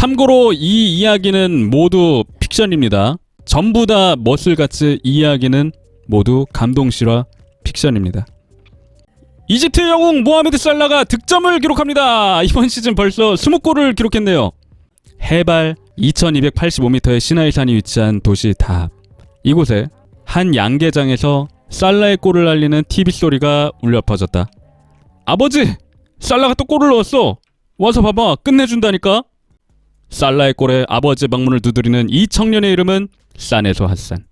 참고로 이 이야기는 모두 픽션입니다. 전부 다 머슬같이 이 이야기는 모두 감동 실화 픽션입니다. 이집트 영웅 모하메드 살라가 득점을 기록합니다. 이번 시즌 벌써 20골을 기록했네요. 해발 2285m의 시나이산이 위치한 도시 답. 이곳에 한 양계장에서 살라의 골을 알리는 TV 소리가 울려 퍼졌다. 아버지! 살라가 또 골을 넣었어! 와서 봐봐! 끝내준다니까? 살라의 골에 아버지의 방문을 두드리는 이 청년의 이름은 사네소 핫산.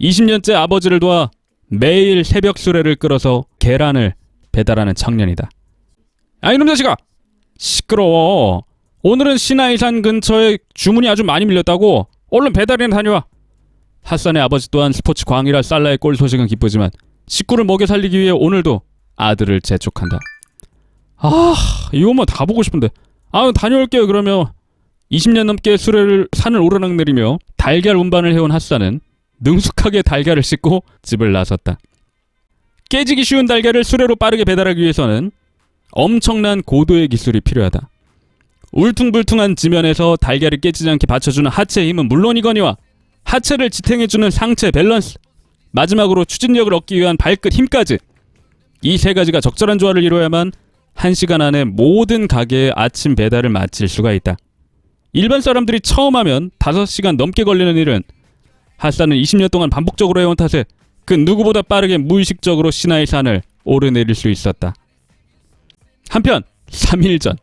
20년째 아버지를 도와 매일 새벽 수레를 끌어서 계란을 배달하는 청년이다. 아 이놈 자식아! 시끄러워. 오늘은 시나이산 근처에 주문이 아주 많이 밀렸다고 얼른 배달이나 다녀와. 핫산의 아버지 또한 스포츠 광이라 살라의 골 소식은 기쁘지만 식구를 먹여 살리기 위해 오늘도 아들을 재촉한다. 아 이것만 다 보고 싶은데 아 다녀올게요 그러면 20년 넘게 수레를 산을 오르락내리며 달걀 운반을 해온 핫산은 능숙하게 달걀을 씻고 집을 나섰다. 깨지기 쉬운 달걀을 수레로 빠르게 배달하기 위해서는 엄청난 고도의 기술이 필요하다. 울퉁불퉁한 지면에서 달걀이 깨지지 않게 받쳐주는 하체의 힘은 물론이거니와 하체를 지탱해주는 상체 밸런스 마지막으로 추진력을 얻기 위한 발끝 힘까지 이 세 가지가 적절한 조화를 이루어야만 한시간 안에 모든 가게의 아침 배달을 마칠 수가 있다. 일반 사람들이 처음 하면 5시간 넘게 걸리는 일은 핫산은 20년 동안 반복적으로 해온 탓에 그 누구보다 빠르게 무의식적으로 신화의 산을 오르내릴 수 있었다. 한편 3일 전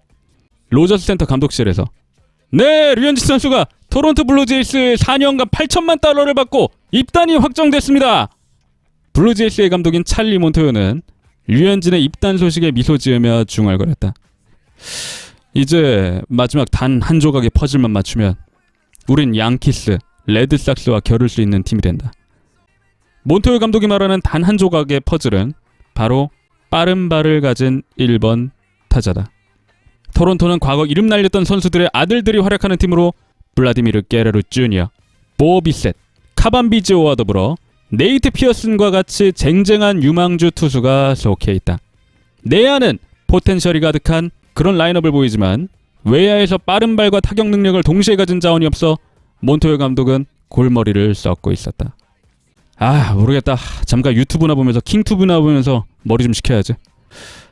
로저스 센터 감독실에서 네 류현진 선수가 토론토 블루제이스의 4년간 8천만 달러를 받고 입단이 확정됐습니다. 블루제이스의 감독인 찰리 몬토요는 류현진의 입단 소식에 미소 지으며 중얼거렸다. 이제 마지막 단 한 조각의 퍼즐만 맞추면 우린 양키스, 레드삭스와 겨룰 수 있는 팀이 된다. 몬토요 감독이 말하는 단 한 조각의 퍼즐은 바로 빠른 발을 가진 1번 타자다. 토론토는 과거 이름 날렸던 선수들의 아들들이 활약하는 팀으로 블라디미르 게레로 주니어, 보비셋, 카반비지오와 더불어 네이트 피어슨과 같이 쟁쟁한 유망주 투수가 속해 있다. 내야는 포텐셜이 가득한 그런 라인업을 보이지만 외야에서 빠른 발과 타격 능력을 동시에 가진 자원이 없어 몬토요 감독은 골머리를 썩고 있었다. 아 모르겠다. 잠깐 유튜브나 보면서 킹투브나 보면서 머리 좀 식혀야지.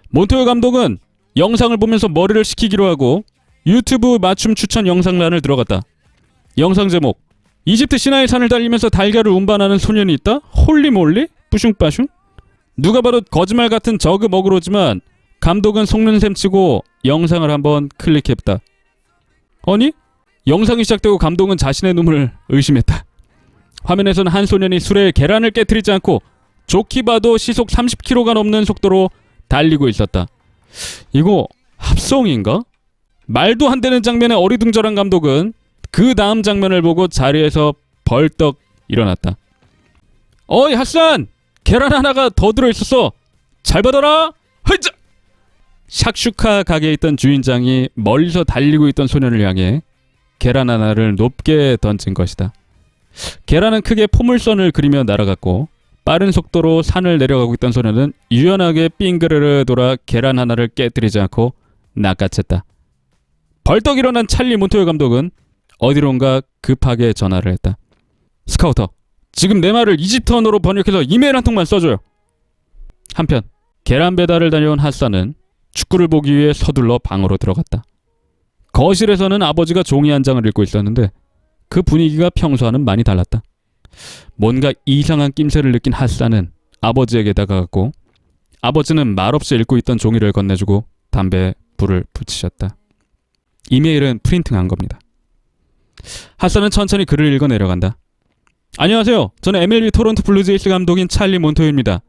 몬토요 감독은 영상을 보면서 머리를 식히기로 하고 유튜브 맞춤 추천 영상란을 들어갔다. 영상 제목 이집트 시나의 산을 달리면서 달걀을 운반하는 소년이 있다? 홀리몰리? 뿌슝빠슝? 누가 봐도 거짓말 같은 저그 먹으로지만 감독은 속는 셈 치고 영상을 한번 클릭했다. 아니? 영상이 시작되고 감독은 자신의 눈을 의심했다. 화면에서는 한 소년이 술에 계란을 깨뜨리지 않고 좋게 봐도 시속 30km가 넘는 속도로 달리고 있었다. 이거 합성인가? 말도 안 되는 장면에 어리둥절한 감독은 그 다음 장면을 보고 자리에서 벌떡 일어났다. 어이 핫산! 계란 하나가 더 들어있었어! 잘 받아라! 헤이자! 샥슈카 가게에 있던 주인장이 멀리서 달리고 있던 소년을 향해 계란 하나를 높게 던진 것이다. 계란은 크게 포물선을 그리며 날아갔고 빠른 속도로 산을 내려가고 있던 소년은 유연하게 빙그르르 돌아 계란 하나를 깨뜨리지 않고 낚아챘다. 벌떡 일어난 찰리 몬토요 감독은 어디론가 급하게 전화를 했다. 스카우터, 지금 내 말을 이집트어로 번역해서 이메일 한 통만 써줘요. 한편 계란 배달을 다녀온 핫산은 축구를 보기 위해 서둘러 방으로 들어갔다. 거실에서는 아버지가 종이 한 장을 읽고 있었는데 그 분위기가 평소와는 많이 달랐다. 뭔가 이상한 낌새를 느낀 핫산은 아버지에게 다가갔고 아버지는 말없이 읽고 있던 종이를 건네주고 담배에 불을 붙이셨다. 이메일은 프린팅한 겁니다. 핫산은 천천히 글을 읽어 내려간다. 안녕하세요. 저는 MLB 토론토 블루제이스 감독인 찰리 몬토입니다.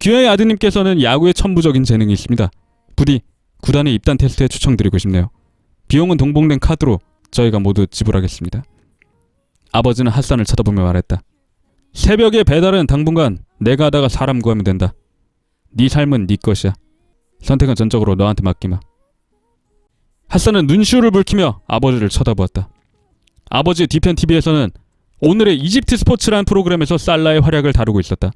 귀하의 아드님께서는 야구에 천부적인 재능이 있습니다. 부디 구단의 입단 테스트에 추천드리고 싶네요. 비용은 동봉된 카드로 저희가 모두 지불하겠습니다. 아버지는 핫산을 쳐다보며 말했다. 새벽에 배달은 당분간 내가 하다가 사람 구하면 된다. 네 삶은 네 것이야. 선택은 전적으로 너한테 맡기마. 핫산은 눈시울을 붉히며 아버지를 쳐다보았다. 아버지의 뒤편 TV에서는 오늘의 이집트 스포츠라는 프로그램에서 살라의 활약을 다루고 있었다.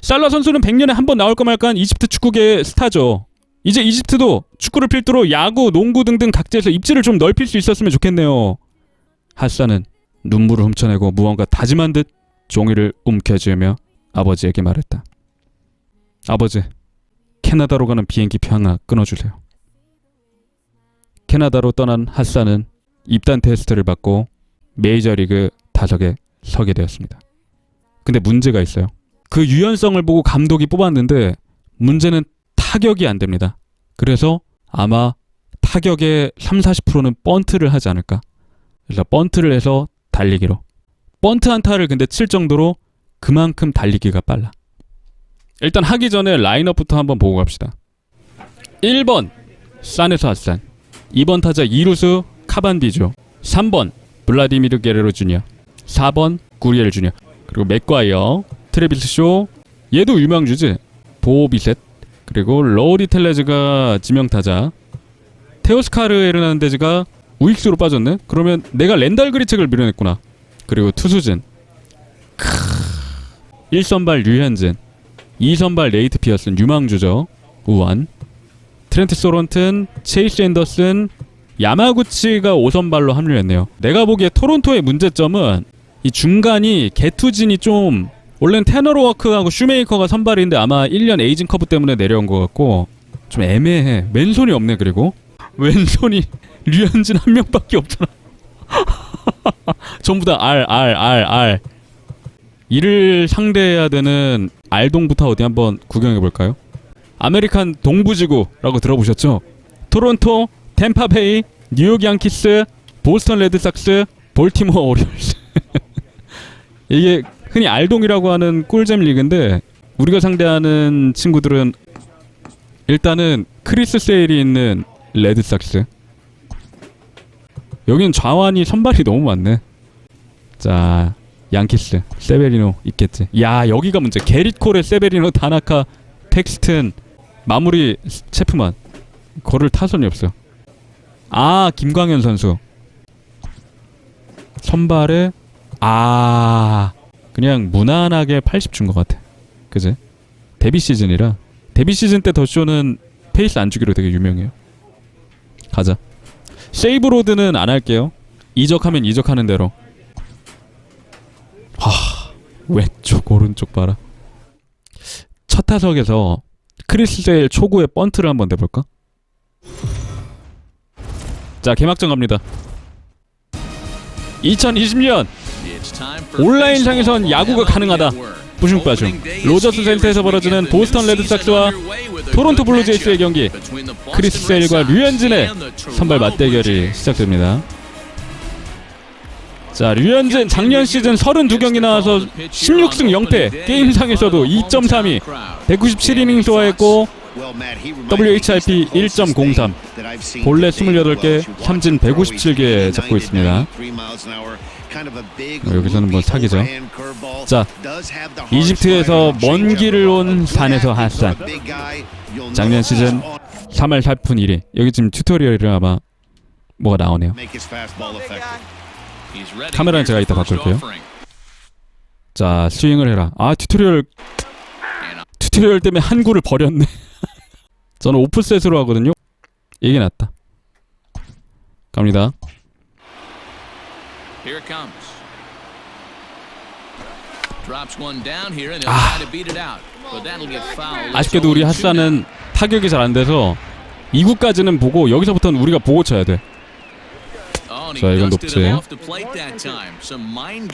살라 선수는 100년에 한 번 나올까 말까 한 이집트 축구계의 스타죠. 이제 이집트도 축구를 필두로 야구, 농구 등등 각지에서 입지를 좀 넓힐 수 있었으면 좋겠네요. 하산은 눈물을 훔쳐내고 무언가 다짐한 듯 종이를 움켜쥐으며 아버지에게 말했다. 아버지, 캐나다로 가는 비행기표 하나 끊어주세요. 캐나다로 떠난 하산은 입단 테스트를 받고 메이저리그 다석에 서게 되었습니다. 근데 문제가 있어요. 그 유연성을 보고 감독이 뽑았는데 문제는 타격이 안 됩니다. 그래서 아마 타격의 3, 40%는 번트를 하지 않을까. 그래서 번트를 해서 달리기로. 번트 한타를 근데 칠 정도로 그만큼 달리기가 빨라. 일단 하기 전에 라인업부터 한번 보고 갑시다. 1번 산에서 핫산 2번 타자 이루수 카반디조 3번 블라디미르 게레로 주니어 4번 구리엘 주니어 그리고 맥과이어 트레비스 쇼 얘도 유망주지 보비셋 그리고 로리 텔레즈가 지명타자. 테오스카르 에르난데즈가 우익수로 빠졌네. 그러면 내가 렌달 그리책을 밀어냈구나. 그리고 투수진. 크. 1선발 류현진. 2선발 레이트 피어슨 유망주죠. 우완. 트렌트 소런튼 체이스 앤더슨. 야마구치가 5선발로 합류했네요. 내가 보기에 토론토의 문제점은 이 중간이 개투진이 좀 원래는 테너로 워크하고 슈메이커가 선발인데 아마 1년 에이징 커브 때문에 내려온 것 같고 좀 애매해. 왼손이 없네 그리고. 왼손이 류현진 한 명밖에 없잖아 전부 다 R R R R 이를 상대해야 되는 알동부터 어디 한번 구경해 볼까요? 아메리칸 동부지구라고 들어보셨죠? 토론토, 템파베이, 뉴욕 양키스, 보스턴 레드삭스, 볼티모어 오리올스. 이게 흔히 알동이라고 하는 꿀잼 리그인데 우리가 상대하는 친구들은 일단은 크리스 세일이 있는 레드삭스. 여긴 좌완이 선발이 너무 많네. 자 양키스 세베리노 있겠지. 야 여기가 문제. 게릿 콜의 세베리노 다나카 텍스튼 마무리 체프만. 거를 타선이 없어. 아 김광현 선수. 선발에 아 그냥 무난하게 80 준 것 같아. 그지? 데뷔 시즌이라. 데뷔 시즌 때 더쇼는 페이스 안 주기로 되게 유명해요. 가자. 세이브 로드는 안 할게요. 이적하면 이적하는 대로. 하 왼쪽 오른쪽 봐라. 첫 타석에서 크리스 세일 초구의 번트를 한번 내볼까? 자 개막전 갑니다. 2020년 온라인상에선 야구가 가능하다. 뿌슝빠슝 로저스 센터에서 벌어지는 보스턴 레드삭스와 토론토 블루제이스의 경기. 크리스 세일과 류현진의 선발 맞대결이 시작됩니다. 자 류현진 작년 시즌 32경기 나와서 16승 0패 게임상에서도 2.32 197이닝 소화했고 WHIP 1.03 본래 28개, 삼진 157개 잡고 있습니다. 어, 여기서는 뭐 사기죠. 자, 자, 이집트에서 먼 길을 온 산에서 핫산. 작년 시즌 3월 8분 1위 여기 지금 튜토리얼이 아마 뭐가 나오네요. 카메라는 제가 이따 바꿀게요. 자 스윙을 해라. 아 튜토리얼. 튜토리얼 때문에 한구를 버렸네. 저는 오프셋으로 하거든요. 이게 낫다. 갑니다 아, 아쉽게도 우리 핫산은 타격이 잘 안 돼서 2구까지는 보고 여기서부터는 우리가 보고 쳐야 돼. 자 이건 높지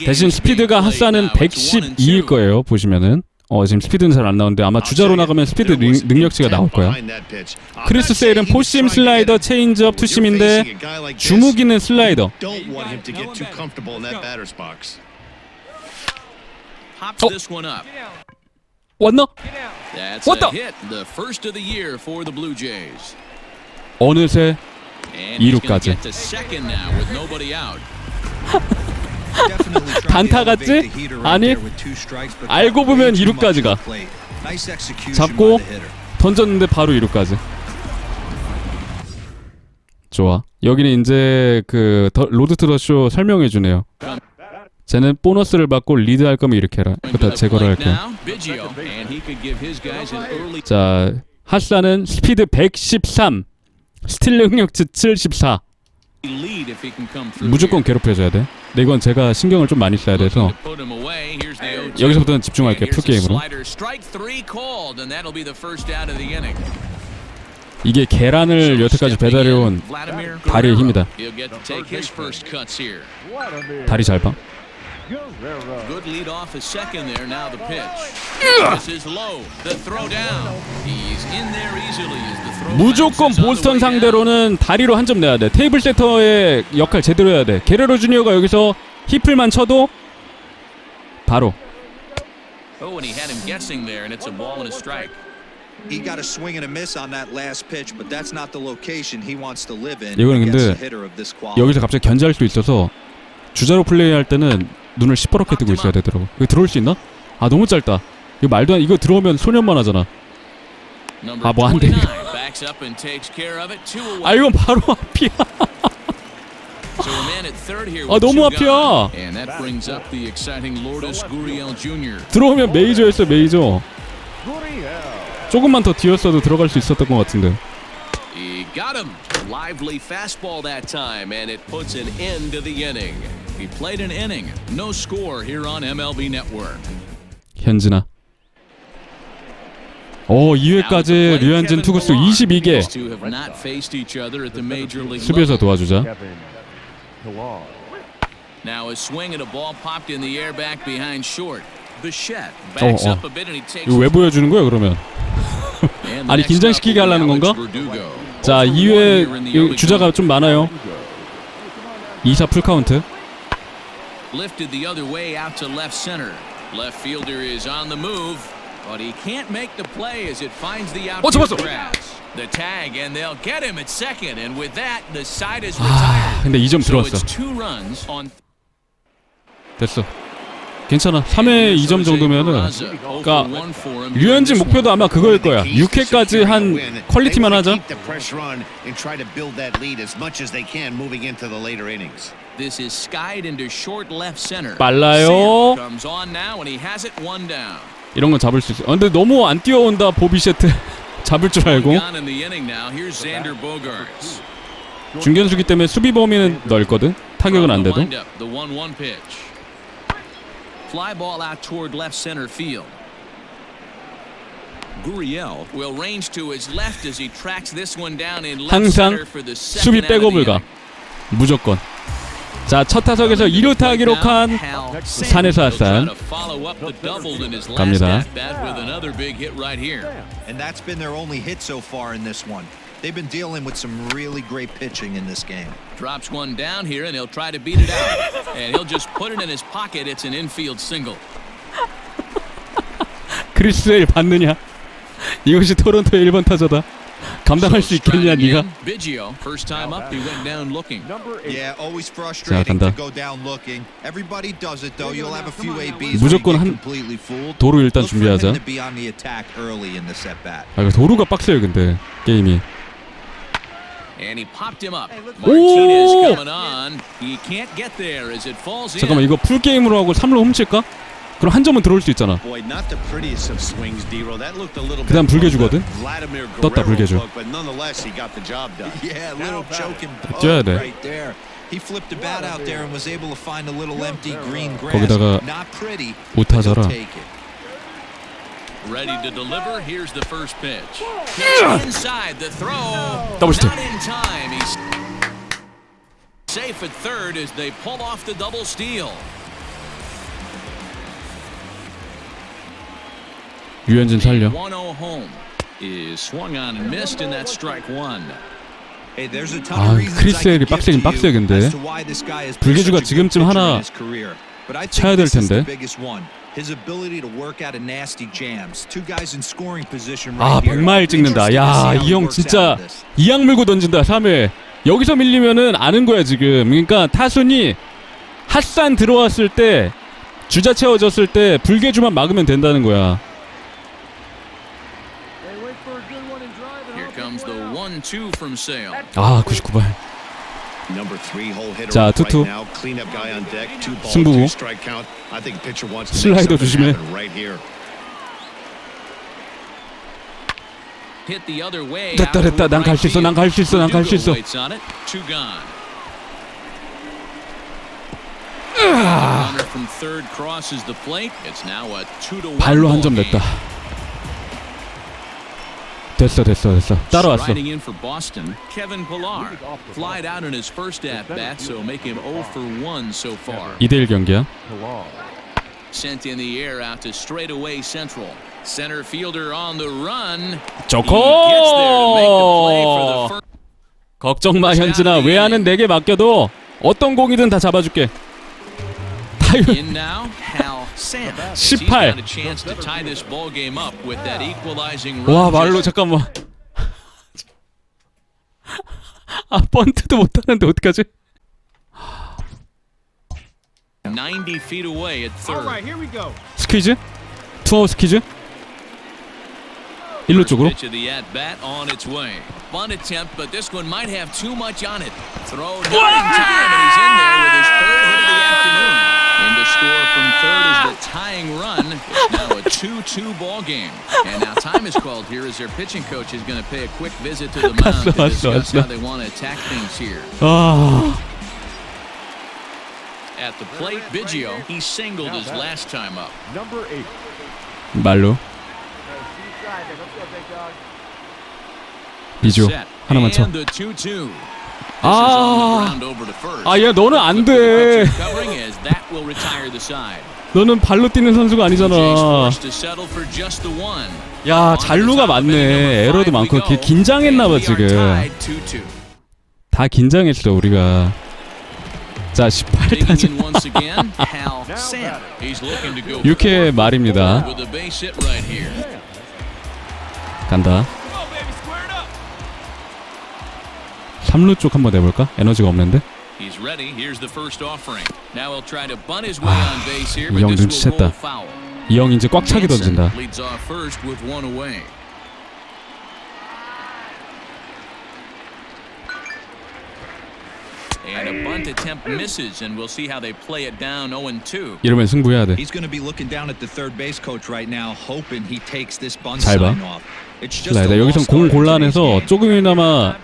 대신 스피드가 핫산은 112일 거예요 보시면은 어 지금 스피드는 잘 안 나오는데 아마 주자로 나가면 스피드 능, 능력치가 나올 거야 크리스 세일은 포심 슬라이더 체인지업 투심인데 주무기는 슬라이더 왔나? 왔다. 어느새 이루까지. 단타 같지? 아니, 알고 보면 이루까지 가. 잡고 던졌는데 바로 2루까지. 좋아. 여기는 이제 그 더, 로드 투더쇼 설명해 주네요. 쟤는 보너스를 받고 리드할 거면 이렇게 해라. 이거 다 제거를 할게요 자 하사는 스피드 113, 스틸 능력치 74. 무조건 괴롭혀줘야 돼. 근데 이건 제가 신경을 좀 많이 써야. 돼서 Looking to put him away. Here's the 0-2. 여기서부터는 집중할게요. 풀 게임으로. 이게 계란을 여태까지 배달해온 다리의. 힘이다. 다리 잘 봐. Good lead off his second there. Now the pitch. This is low. The throw down. He's in there easily as the throw 무조건 보스턴. 상대로는 다리로 한 점 내야 돼. 테이블 세터의 역할 제대로 해야 돼. 게레로 주니어가 여기서 히플만 쳐도 바로 Oh, and he had him guessing there, and it's a ball and a strike. He got a swing and a miss on that last pitch, but that's not the location he wants to live in 이거는 against 근데 a hitter of this quality. 여기서 갑자기 견제할 수 있어서 주자로 플레이할 때는 눈을 시퍼렇게 뜨고 있어야 되더라고. 이거 들어올 수 있나? 아 너무 짧다. 이거 말도 안 이거 들어오면 소년만 하잖아. 아, 뭐안 29 되니까. backs up and takes care of it. Two away. 아 이건 바로 앞이야. 아, 너무. 앞이야. 들어오면 메이저였어 메이저. 조금만 더 뒤였어도 들어갈 수 있었던 것 같은데. He got him. Lively fastball that time, and it puts an end to the inning. He played an inning. No score here on MLB Network. 현진아. 오 2회까지 류현진 투구수 22개. These two have not faced each other at the major league 수비에서 level. 도와주자. Now a swing and a ball popped in the air back behind short. Bichette backs 어, 어. up a bit and he takes 이거 왜 보여주는 거야 그러면? 아니, 긴장시키게 하려는 건가? 자0 for 1 here in 2회 the early 주자가. 좀 많아요. 2사 풀 카운트. lifted the other way out to left center. Left fielder is on the move, but he can't make the play as it finds the 어, outfield 잡았어. grass. The tag, and they'll get him at second, and with that, the side is 아 retired. 근데 2점 So 들어왔어. it's two runs on. 됐어. 괜찮아. 3회 2점 정도면은 그러니까 류현진 목표도 아마 그거일 거야. 6회까지 한 퀄리티만 하자. 빨라요. 이런 건 잡을 수 있어. 아, 근데 너무 안 뛰어온다 보비셰트. 잡을 줄 알고. 중견수기 때문에 수비 범위는 넓거든. 타격은 안 돼도. windup, The 1-1 pitch. Fly ball out toward left center field. Gurriel will range to his left as he tracks this one down in left 항상 center for the 수비 second out of the 백업을 가. inning. 무조건. 자, 첫 타석에서 2루타 기록한 산에서 last 갑니다. They've been dealing with some really great pitching in this game. Drops one down here and he'll try to beat it out. and he'll just put it in his pocket. It's an infield single. 크리스웨일 받느냐? 이것이 토론토의 1번 타자다. 감당할 수 있겠냐, 네가? Biggio, first time up, he went down looking. Yeah, always frustrating 간다. to go down looking. Everybody does it though. You'll have a few ABs 무조건 한. 도루 일단 준비하자. to be on the attack early in this at bat. 아, 도루가 빡세요, 근데 게임이. Falls 잠깐만. 이거 풀 게임으로 하고 3루 훔칠까? 그럼 한 점은 들어올 수 있잖아. Boy, not the prettiest of swings, Dero. That looked a little 그다음 bit 불개주거든? Vladimir 떴다, Guerrero 불개주. look, but nonetheless, he got the job done. Yeah, a little choking 뛰어야 돼. right there. He flipped the bat out there and was able to find a little empty green grass. 거기다가 오타자라. Ready to deliver. Here's the first pitch. Pitch inside the throw. 스텝. Not in time. He's safe at third as they pull off the double steal. 류현진 살려. 1-0 home is swung on and missed, and that's strike one. Hey, there's a ton 아, of reasons I 크리스 give 빡세긴 to you 빡세, 근데. as to why this guy has been 불개주가 such a good 지금쯤 하나 in his career. But I think 쳐야 될 텐데. His ability to work out of nasty jams. Two guys in scoring position 아, right here. 100마일 찍는다. 야, 이 형 진짜. 이악 물고 던진다. 3회. 여기서 밀리면은 아는 거야, 지금. 그러니까 타순이 핫산 들어왔을 때 주자 채워졌을 때 불개주만 막으면 된다는 거야. Here comes the 1-2 from Sale. 아, 99발. 자, 투투. now. Cleanup guy on deck. Two balls, 승부고. two strike count. I think pitcher wants to make 슬라이더 조심해. happen right here. hit the other way. 됐다, out 됐다. toward 난갈 수 있어, 난 갈 수 있어, 난 갈 수. 있어. A two to one 발로 한 점. 냈다. 됐어, 됐어, 됐어. 따라왔어. Striding in for Boston, Kevin Pillar. Flied out in his first at bat, so make him 0 for 1 so far. 2대1 경기야. Sent in the air out to straightaway central. Center fielder on the run. He gets there to make the play for the first. 걱정 마 현진아 외야는 내게 맡겨도 어떤 공이든 다 잡아줄게 타율 In now, 18. got a chance to tie this ball game up with that equalizing run. 와 말로 잠깐만 아 번트도 못하는데 어떡하지 90 feet away at third. 스퀴즈 투아웃 스퀴즈 일루 쪽으로 Pitch 2-2 ball game. And now time is called here as their pitching coach is going to pay a quick visit to the mound 갔어, to 갔어, discuss 갔어. how they want to attack things here. 아 At the plate, Biggio, he singled his last time up. 말로 비주 Set. 하나만 쳐 And the 2-2. 아. 아, 아, 얘 너는 안 돼. 너는 발로 뛰는 선수가 아니잖아. 야 잔루가 많네. 에러도 많고 기- 긴장했나봐 지금. 다 긴장했어 우리가. 자 18타자. 6회 말입니다. 간다. 3루 쪽 한번 내볼까? 에너지가 없는데 He's ready. Here's the first offering. Now he'll try to bunt his way on base here, 이 but 형 this will roll 눈치챘다. foul. 이형 이제 꽉 차게 던진다 leads off first with one away. And a bunt attempt misses, and we'll see how they play it down 0-2. 이러면 승부해야 돼 He's going to be looking down at the third base coach right now, hoping he takes this bunt 잘 봐. sign off. It's just a 여기선 lost 공 start in 곤란해서 today's game. 조금이나마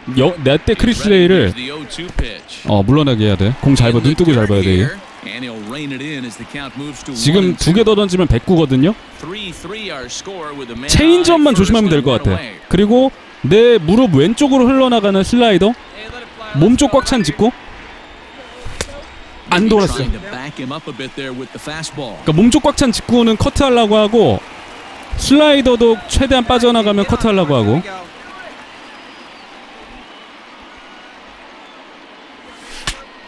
내때 크리스 레이를 ready. Here's the 0-2 pitch. 어 물러나게 해야 돼 공 잘 봐 눈 뜨고 잘 봐야 돼 Here, and he'll rein it in as the count moves to 지금 1-2. 두개더 던지면 109거든요 3-3 our score with a man 체인점만 on first 조심하면 될 and 것 같아 away. 그리고 내 무릎 왼쪽으로 흘러나가는 슬라이더 몸쪽 꽉 찬 직구 안 돌았어 Trying to back him up a bit there with the fastball. 그러니까 몸쪽 꽉 찬 직구는 커트하려고 하고 슬라이더도 최대한 빠져나가면 커트하려고 하고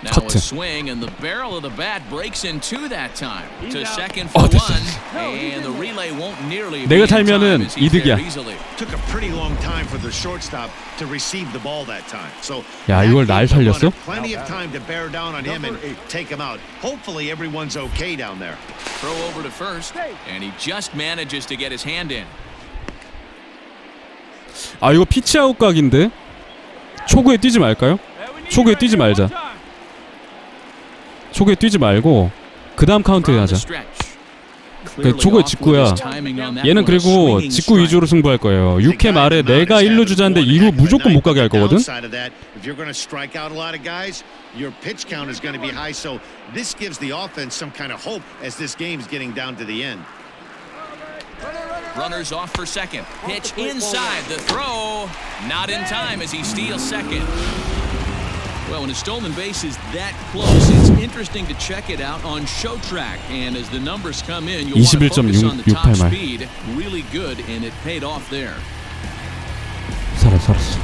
Now Cut. a swing and the barrel of the bat breaks in two that time to second for 어, 됐어, one, and the relay won't nearly. 내가 be in 살면은 time as he's there 이득이야. easily. Took a pretty long time for the shortstop to receive the ball that time. So 야, that 이걸 날 gave the 살렸어? runner Plenty of time to bear down on him and take him out. Hopefully everyone's okay down there. Throw over to first, and he just manages to get his hand in. 아 이거 피치아웃 각인데 초구에 뛰지 말까요? 초구에 뛰지 말자 초구에 뛰지 말고 그 다음 카운트에 하자. 그 with 직구야 얘는 그리고 직구. 위주로 승부할 거예요 The 6회 guy 말에 내가 is 1루 having 주자인데 one 2루 heck of a 무조건 못 가게 할 거거든. Runners off for second. Pitch inside. The throw. Not in time as he steals second. Well, when a stolen base is that close, it's interesting to check it out on show track. And as the numbers come in, you'll want to focus on the top 21.68 말. speed. Really good, and it paid off there. 살았어 살았어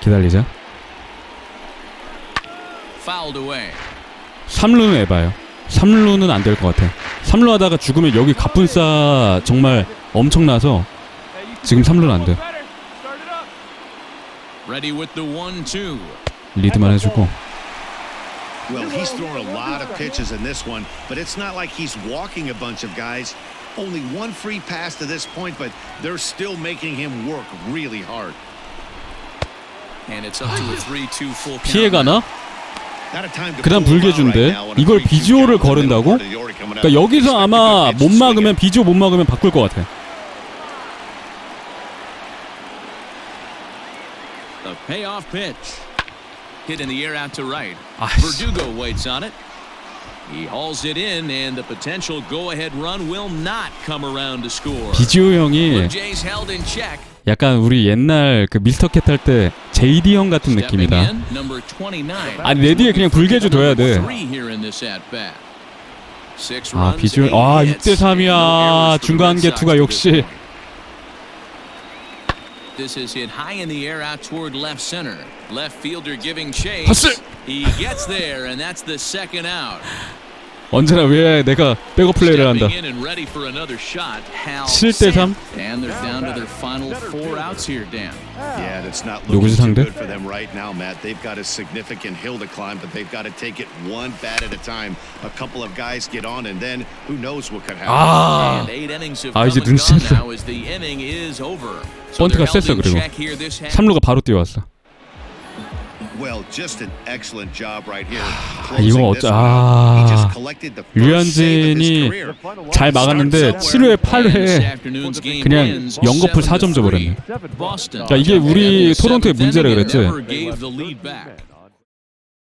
기다리자 Fouled away. 3루는 해봐요 3루는 안 될 것 같아 3루 하다가 죽으면 여기 갑분싸 정말 엄청나서 지금 3루는 안돼 Ready with the one-two. 리드만 해주고 Well, he's thrown a lot of pitches in this one, but it's not like he's walking a bunch of guys. Only one free pass to this point, but they're still making him work really hard. And it's up to a 3-2 full count. 피해가나? 그다음 불개주인데 이걸 비주얼을 거른다고? 그러니까 여기서 아마 못 막으면 비주얼 못 막으면 바꿀 것 같아. The payoff pitch. Hit in the air out to right. 아, Verdugo waits on it. He hauls it in, and the potential go-ahead run will not come around to score. 비주얼 형이. 약간 우리 옛날 그 미스터 캣 할 때 제이디 형 같은 느낌이다. in, number 29. 아니, 내 뒤에 그냥 불개주 둬야 돼. 아 비주얼 아 hits, 6대 3이야 no errors for the 중간 개투가 역시. This is hit high in the air out toward left center. Left fielder giving chase. He gets there, and that's the second out. 언제나 왜 내가 백업 플레이를 한다. Stepping in and ready for another shot. Hal 7대 3. And they're down to their final four outs here, Dan. Yeah, it's not 누구지, 상대? 아 아, 이제 눈치 챘어. 번트가 they're held 셌어, 그리고. check here this half. 3루가 바로 뛰어왔어. 이거 어쩌- 아. 류현진이. 잘 막았는데 7회 And this 8회 afternoon's game 그냥 ends 영거풀 7 to 4점 줘버렸네. 3. Boston. 자, 이게 우리 토론토의 문제라 그랬지.